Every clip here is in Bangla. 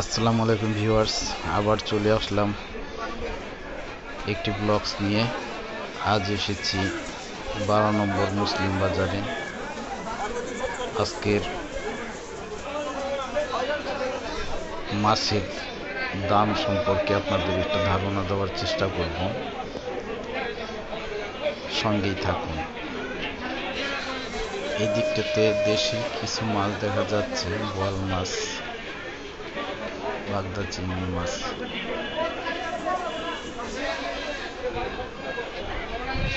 আসসালামু আলাইকুম ভিউয়ার্স, আবার চলে আসলাম একটি ব্লগস নিয়ে। আজ এসেছি বারো নম্বর মুসলিম বাজারে। আজকের মাছের দাম সম্পর্কে আপনাদের একটা ধারণা দেওয়ার চেষ্টা করব। সঙ্গেই থাকুন। এই দিকটাতে দেশি কিছু মাছ দেখা যাচ্ছে, বোয়াল মাছ। বাগদা চিংড়ি মাছ।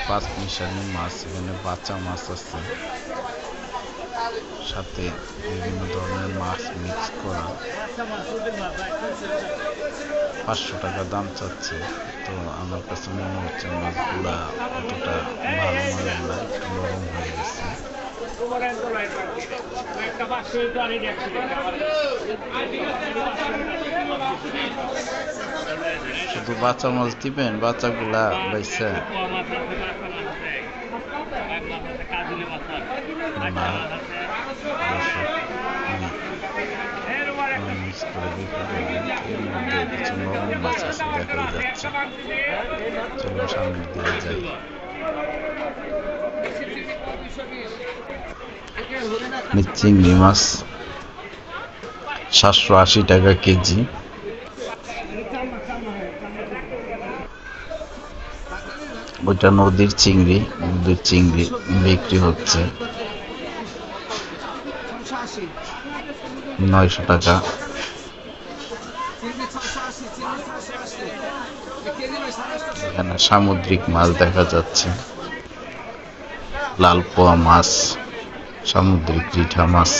পাঁচ মিশালি মাছ, এখানে বাচ্চা মাছ আছে। সাথে বিভিন্ন ধরনের মাছ মিক্স করা। পাঁচশো টাকা দাম চাচ্ছে। তো আমার কাছে মনে হচ্ছে মাছগুলা অতটা ভালো মানের শুধু বাচ্চা মাছ দিবেন, বাচ্চাগুলা বাইসে না অবশ্য আমি আমি মিক্স করে বিক্রি করবেন এর মধ্যে কিছু নরম মাছ আছে দেখাই যাচ্ছে। চলুন সামনের দিকে যাই। চিংড়ি মাছ। সাতশো আশি টাকা কেজি। ওইটা নদীর চিংড়ি নদীর চিংড়ি বিক্রি হচ্ছে। নয়শো টাকা। এখানে সামুদ্রিক মাছ দেখা যাচ্ছে। লাল পোয়া মাছ। সামুদ্রিক রিঠা মাছ।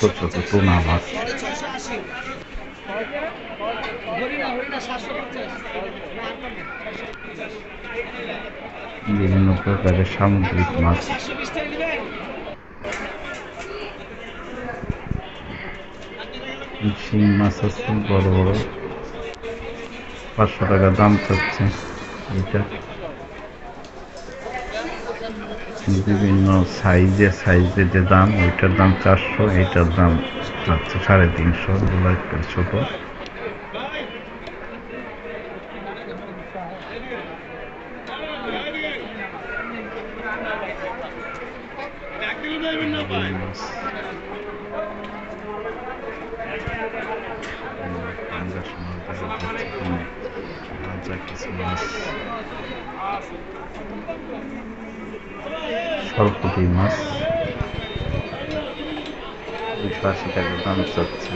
ছোট ছোট টুনা মাছ। বিভিন্ন প্রকারের সামুদ্রিক মাছ। শিং মাছ আছে, বড় বড়। পাঁচশো টাকা দাম চাচ্ছে বিভিন্ন সাইজে সাইজে যে দাম ওইটার দাম চারশো এইটার দাম চাচ্ছে সাড়ে তিনশো এগুলো একটু ছোটো। মাছ মাছ যাচ্ছে এখানে ভাজা কিছু মাছ সরপুটি মাছ দুশো আশি টাকা দাম চাচ্ছে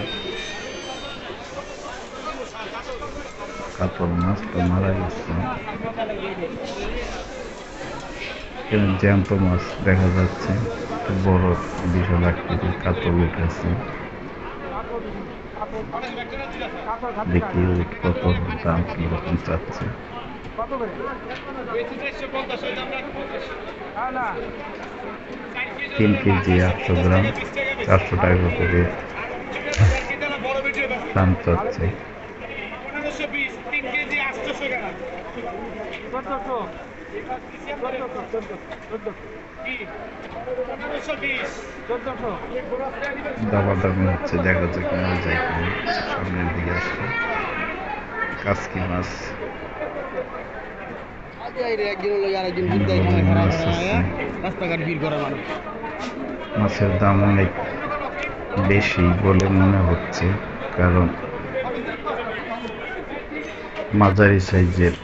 কাতল মাছটা মারা গেছে। জ্যান্ত মাছ দেখা যাচ্ছে। বড় বিশাল আকৃতির কাতল উঠেছে। দেখি ওই কত দাম কীরকম চাচ্ছে তিন কেজি আটশো গ্রাম, চারশো টাকা করে দাম চাচ্ছে দাবা দামি হচ্ছে দেখা যাক কেমন যায় কিনা। সামনের দিকে আসছে কাসকি মাছ। মাছের দাম অনেক বেশি বলে মনে হচ্ছে কারণ মাঝারি সাইজের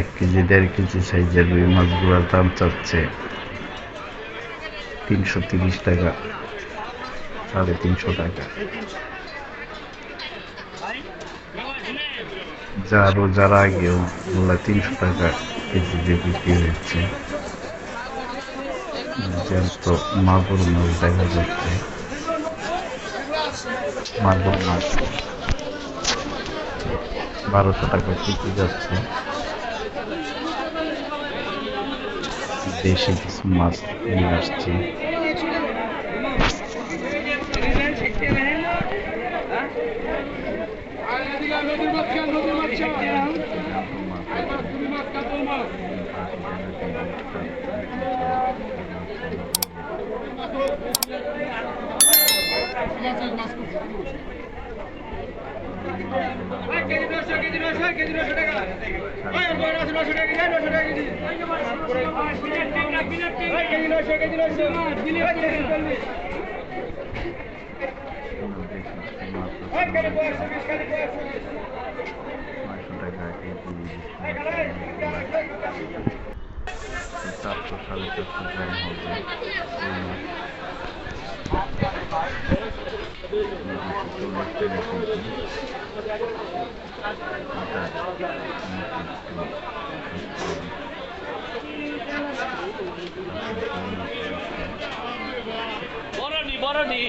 এক কেজি, দেড় কেজি সাইজের রুই মাছগুলোর দাম চাচ্ছে তিনশো তিরিশ টাকা, সাড়ে তিনশো টাকা। যা রোজার আগেও ওগুলা তিনশো টাকা কেজি দিয়ে বিক্রি হচ্ছে জ্যান্ত মাগুর মাছ দেখা যাচ্ছে। মাগুর মাছ বারোশো টাকা কেজি যাচ্ছে। দেশি কিছু মাছ নিয়ে আসছি। নদীর মাঝখান চারশো সাড়ে চারশো গ্রাম হবে এই মাছ চল্লিশ টাকা কেজি এটা বড়নি বড়নি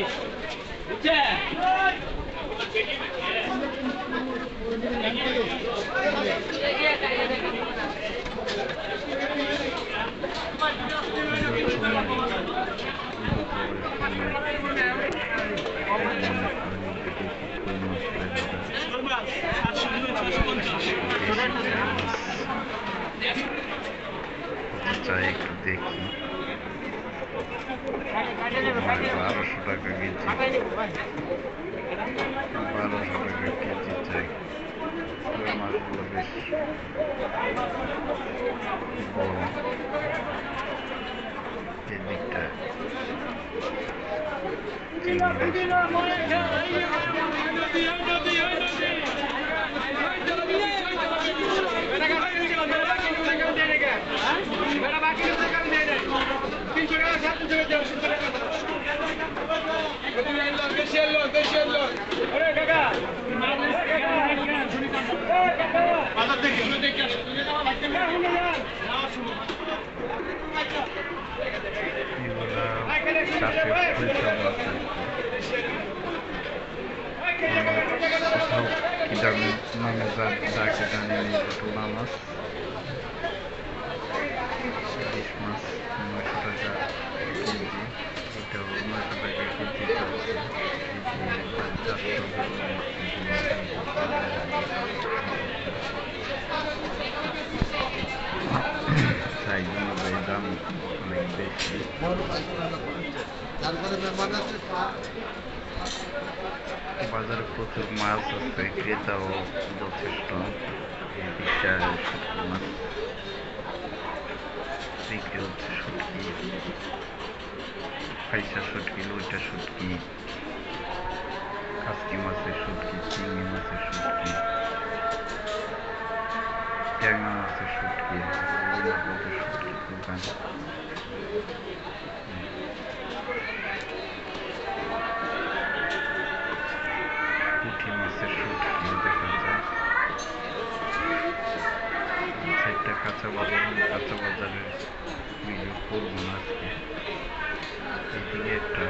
বুঝছে চাই একটু দেখি বারোশো টাকা কেজি বারোশো টাকা কেজি চাই ওই মাছগুলো বেশ বড় বাজারে প্রচুর মাছ আছে ক্রেতাও যথেষ্ট। এই দিকটা মাছ। বিক্রি হচ্ছে শুটকি লইটা শুটকি। কাসকি মাছের শুটকি চিংড়ি মাছের শুটকি ট্যাংরা মাছের শুটকি বিভিন্ন প্রকার শুটকির দোকান পুঁটি মাছের শুটকি দেখা যায় সাইডটা কাঁচা বাজার কাঁচা বাজারের ভিডিও করব না আজকে এদিকে একটা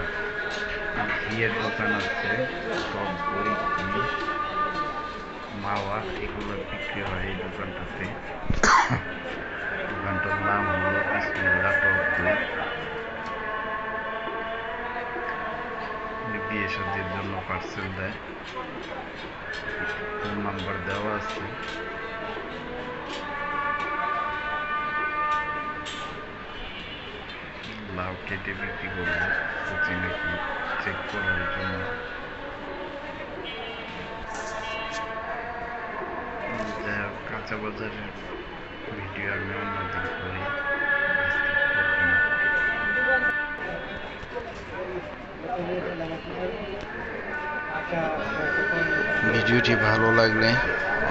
ঘিয়ের দোকান আছে টক দই ঘি মাওয়া এগুলো বিক্রি হয় এই দোকানটাতে দোকানটার নাম হলো বিসমিল্লা টক দই বিয়ে শাদির জন্য পার্সেল দেয় ফোন নাম্বার দেওয়া আছে লাউ কেটে বিক্রি করব কুচি নাকি? চেক করার জন্য। কাঁচা বাজারের ভিডিও আমি অন্যদিন করি। ভিডিওটি ভালো লাগলে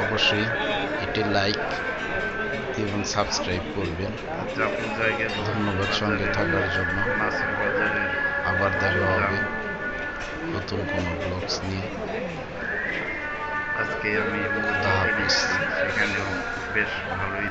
অবশ্যই এটি লাইক এবং সাবস্ক্রাইব করবেন। ধন্যবাদ সঙ্গে থাকার জন্য। আবার দেখা হবে নতুন কোনো ব্লগস নিয়ে। আজকে আমি মূলত হাফিজ। সেখানেও বেশ ভালোই